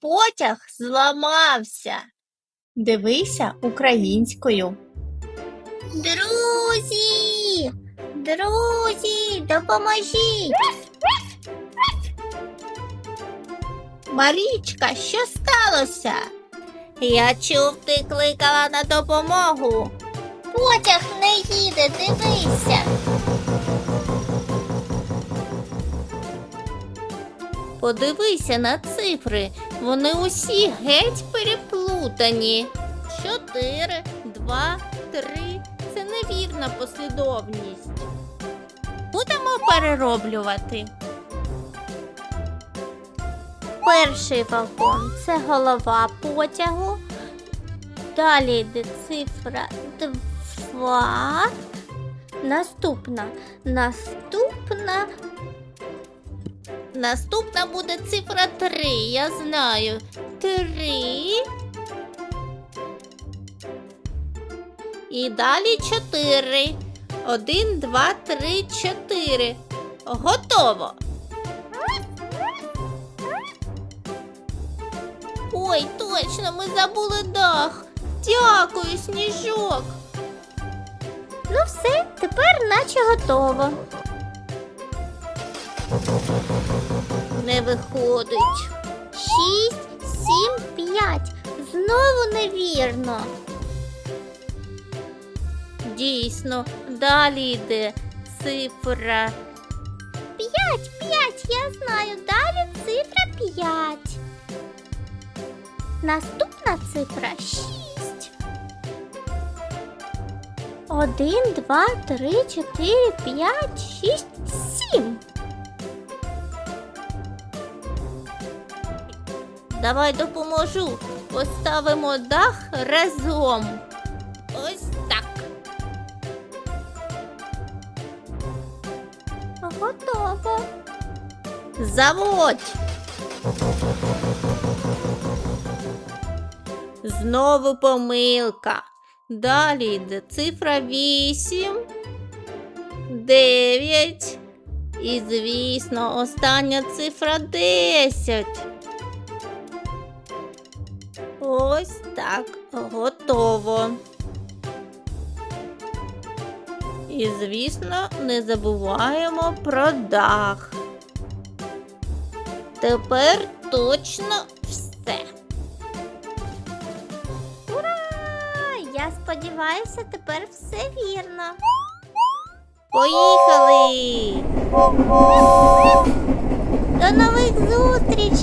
Потяг зламався. Дивися українською. Друзі! Друзі, допоможіть! Марічка, що сталося? Я чув, ти кликала на допомогу. Потяг не їде, дивися. Подивися на цифри. Вони усі геть переплутані. Чотири, два, три. Це невірна послідовність. Будемо перероблювати. Перший вагон це голова потягу. Далі йде цифра 2. Наступна. Наступна. Наступна буде цифра 3, я знаю. 3. І далі 4. 1, 2, 3, 4. Готово. Ой, точно, ми забули дах. Дякую, сніжок. Ну все, тепер наче готово. Не виходить. Шість, сім, п'ять. Знову невірно. Дійсно, далі йде цифра. П'ять, п'ять, я знаю. Далі цифра п'ять. Наступна цифра шість. Один, два, три, чотири, п'ять, шість, сім. Давай допоможу. Поставимо дах разом. Ось так. Готово. Заводь. Знову помилка. Далі йде цифра 8, 9. І, звісно, остання цифра 10. Ось так, готово. І, звісно, не забуваємо про дах. Тепер точно все. Ура! Я сподіваюся, тепер все вірно. Поїхали! До нових зустрічей,